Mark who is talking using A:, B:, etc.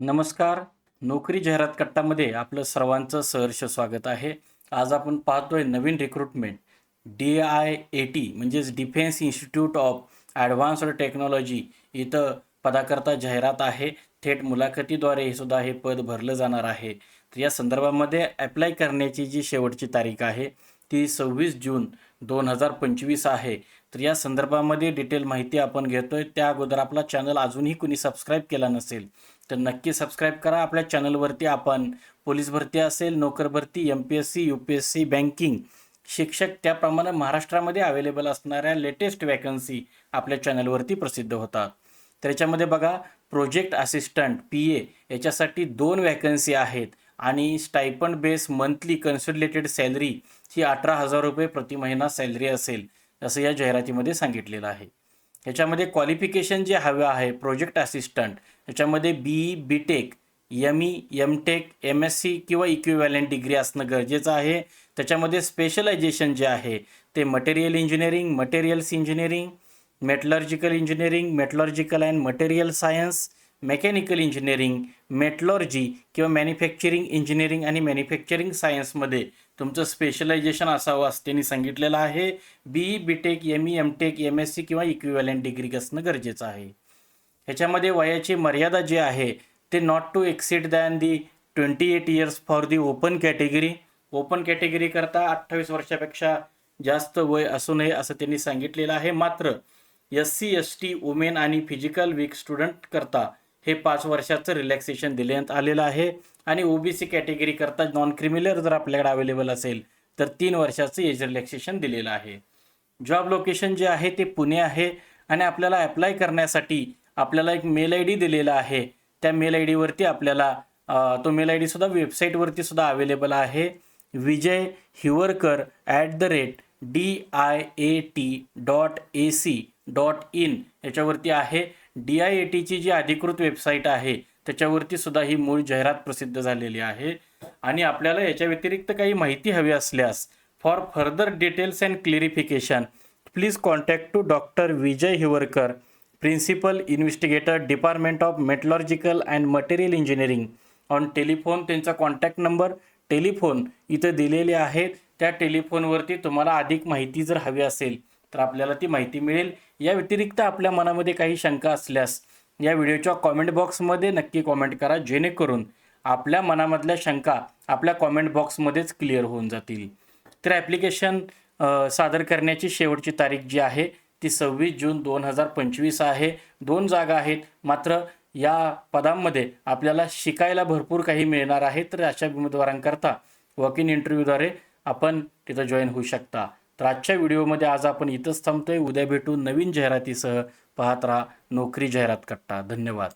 A: नमस्कार. नोकरी जाहिरात कट्टामध्ये आपलं सर्वांचं सहर्ष स्वागत आहे. आज आपण पाहतोय नवीन recruitment D I A T म्हणजेच defence institute of advanced technology इथं पदाकरता जाहिरात आहे. थेट मुलाखतीद्वारे हे सुद्धा हे पद भरलं जाणार आहे. तर या संदर्भामध्ये ॲप्लाय करण्याची जी शेवटची तारीख आहे ती सव्वीस जून दोन हजार पंचवीस आहे. तर या संदर्भामध्ये डिटेल माहिती आपण घेतोय. त्या अगोदर आपला चॅनल अजूनही कुणी सबस्क्राईब केला नसेल तर नक्की सबस्क्राईब करा. आपल्या चॅनलवरती आपण पोलीस भरती असेल नोकर भरती M P S C U P S C banking शिक्षक त्याप्रमाणे महाराष्ट्रामध्ये अवेलेबल असणाऱ्या लेटेस्ट वॅकन्सी आपल्या चॅनलवरती प्रसिद्ध होतात. त्याच्यामध्ये बघा प्रोजेक्ट असिस्टंट पी ए याच्यासाठी दोन वॅकन्सी आहेत आणि stipend base monthly consolidated salary ही अठरा हजार रुपये प्रति महिना सॅलरी असेल असं या जाहिरातीमध्ये सांगितलेलं आहे. याच्यामध्ये क्वालिफिकेशन जे हवं आहे प्रोजेक्ट असिस्टंट याच्यामध्ये B E B tech M E M tech M S C किंवा इक्विव्हॅलेंट डिग्री असणं गरजेचं आहे. त्याच्यामध्ये स्पेशलायझेशन जे आहे ते material engineering materials engineering metallurgical engineering metallurgical and material science mechanical engineering metallurgy किंवा मॅन्युफॅक्चरिंग इंजिनिअरिंग आणि मॅन्युफॅक्चरिंग सायन्समध्ये तुमचं स्पेशलायझेशन असावं असं त्यांनी सांगितलेलं आहे. B B tech M E M tech M S C किंवा इक्विव्हॅलेंट डिग्री असणं गरजेचं आहे? ह्याच्यामध्ये वयाची मर्यादा जी आहे ते not to exceed than the twenty eight years for the open category open category करता अठ्ठावीस वर्षापेक्षा जास्त वय असू नये असं त्यांनी सांगितलेलं आहे. मात्र S C S T women आणि फिजिकल वीक स्टुडंट करता हे पाच वर्षाचं रिलॅक्सेशन देण्यात आलेलं आहे. आणि ओबीसी कॅटेगरी करता नॉन क्रिमिनल जर आपल्याकडे अवेलेबल असेल तर तीन वर्षाचं एज रिलॅक्सेशन दिलेलं आहे. जॉब लोकेशन जे आहे ते पुणे आहे. आणि आपल्याला अप्लाय करण्यासाठी आपल्याला एक मेल आय डी दिलेला आहे. त्या मेल आय डीवरती आपल्याला तो मेल आय डीसुद्धा वेबसाईटवरती सुद्धा अवेलेबल आहे. Vijay Hivarkar at the rate D I A T dot A C dot in याच्यावरती आहे. डी आय ए टीची जी अधिकृत वेबसाईट आहे त्याच्यावरती सुद्धा ही मूळ जाहिरात प्रसिद्ध झालेली आहे. आणि आपल्याला याच्या व्यतिरिक्त काही माहिती हवी असल्यास for further details and clarification please contact to doctor Vijay Hivarkar principal investigator department of metallurgical and material engineering on telephone त्यांचा कॉन्टॅक्ट नंबर टेलिफोन इथं दिलेले आहेत त्या टेलिफोनवरती तुम्हाला अधिक माहिती जर हवी असेल तर आपल्याला ती माहिती मिळेल. या व्यतिरिक्त आपल्या मनामध्ये काही शंका असल्यास या व्हिडिओच्या कॉमेंट बॉक्समध्ये नक्की कॉमेंट करा जेणेकरून आपल्या मनामधल्या शंका आपल्या कॉमेंट बॉक्समध्येच क्लिअर होऊन जातील. तर ॲप्लिकेशन सादर करण्याची शेवटची तारीख जी आहे ती सव्वीस जून दोन हजार पंचवीस आहे. दोन जागा आहेत मात्र या पदांमध्ये आपल्याला शिकायला भरपूर काही मिळणार आहे. तर अशा उमेदवारांकरता वॉक इन इंटरव्ह्यूद्वारे आपण तिथं जॉईन होऊ शकता. तर आजच्या व्हिडिओमध्ये आज आपण इथंच थांबतोय. उद्या भेटू नवीन जाहिरातीसह. पाहत राहा नोकरी जाहिरात कट्टा. धन्यवाद.